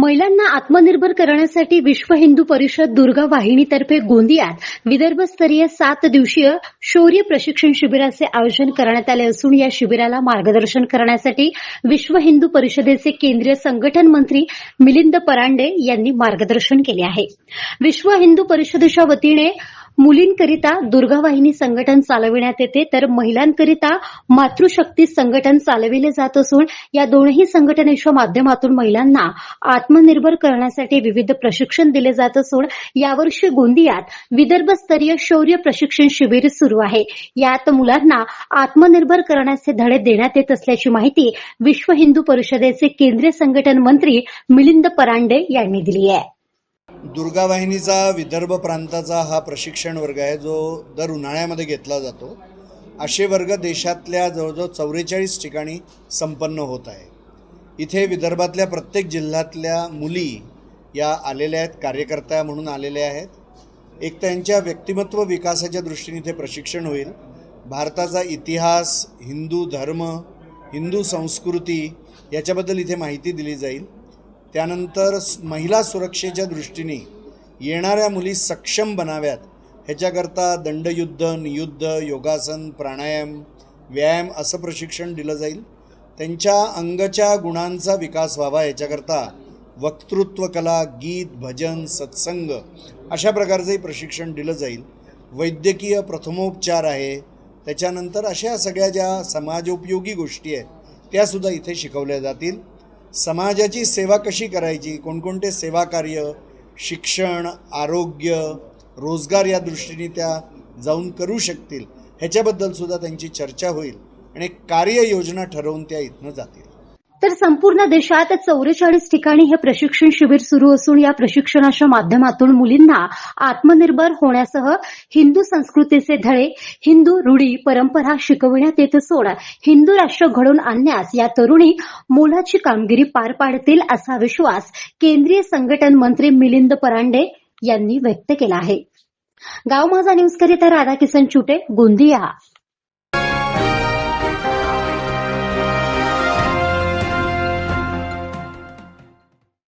महिलांना आत्मनिर्भर करण्यासाठी विश्व हिंदू परिषद दुर्गा वाहिनीतर्फे गोंदियात विदर्भस्तरीय सात दिवसीय शौर्य प्रशिक्षण शिबिराचे आयोजन करण्यात आले असून या शिबिराला मार्गदर्शन करण्यासाठी विश्व हिंदू परिषदेचे केंद्रीय संघटन मंत्री मिलिंद परांडे यांनी मार्गदर्शन केले आहे. विश्व हिंदू परिषदेच्या वतीने मुलींकरिता दुर्गा वाहिनी संघटन चालविण्यात येते तर महिलांकरिता मातृशक्ती संघटन चालविले जात असून या दोनही संघटनेच्या माध्यमातून महिलांना आत्मनिर्भर करण्यासाठी विविध प्रशिक्षण दिले जात असून यावर्षी गोंदियात विदर्भस्तरीय शौर्य प्रशिक्षण शिबिर सुरू आहे. यात मुलांना आत्मनिर्भर करण्याचे धडे देण्यात येत असल्याची माहिती विश्व हिंदू परिषदेचे केंद्रीय संघटन मंत्री मिलिंद परांडे यांनी दिली आहे. दुर्गा वाहिनीचा विदर्भ प्रांताचा हा प्रशिक्षण वर्ग आहे जो दर उन्हाळ्यामध्ये घेतला जातो. असे वर्ग देशातल्या जवळजवळ चौवेचाळीस ठिकाणी संपन्न होत आहे. इथे विदर्भातल्या प्रत्येक जिल्ह्यातल्या मुली या आलेल्या आहेत कार्यकर्त्या म्हणून आलेल्या आहेत. एक त्यांच्या व्यक्तिमत्व विकासाच्या दृष्टीने इथे प्रशिक्षण होईल. भारताचा इतिहास हिंदू धर्म हिंदू संस्कृती याच्याबद्दल इथे माहिती दिली जाईल. त्यानंतर महिला सुरक्षेच्या दृष्टीने येणाऱ्या मुली सक्षम बनाव्यात. ह्याच्याकरता दंडयुद्ध नियुद्ध योगासन प्राणायाम व्यायाम असं प्रशिक्षण दिलं जाईल. त्यांच्या अंगच्या गुणांचा विकास व्हावा. याच्याकरता वक्तृत्व कला गीत भजन सत्संग अशा प्रकारचंही प्रशिक्षण दिलं जाईल. वैद्यकीय प्रथमोपचार आहे. त्याच्यानंतर अशा सगळ्या ज्या समाजोपयोगी गोष्टी आहेत त्यासुद्धा इथे शिकवल्या जातील. समाजाची सेवा कशी करायची? कोणकोणते सेवा कार्य शिक्षण आरोग्य रोजगार या दृष्टीने त्या जाऊन करू शकतील? ह्याच्याबद्दल सुद्धा त्यांची चर्चा होईल आणि एक कार्ययोजना ठरवून त्या इथनं जातील. तर संपूर्ण देशात चौवेचाळीस ठिकाणी हे प्रशिक्षण शिबिर सुरू असून या प्रशिक्षणाच्या माध्यमातून मुलींना आत्मनिर्भर होण्यासह हिंदू संस्कृतीचे धडे हिंदू रूढी परंपरा शिकविण्यात येत असून हिंदू राष्ट्र घडवून आणण्यास या तरुणी मोलाची कामगिरी पार पाडतील असा विश्वास केंद्रीय संघटन मंत्री मिलिंद परांडे यांनी व्यक्त केला आहे. गाव माझा न्यूजकरिता राधाकिसन चुटे गोंदिया.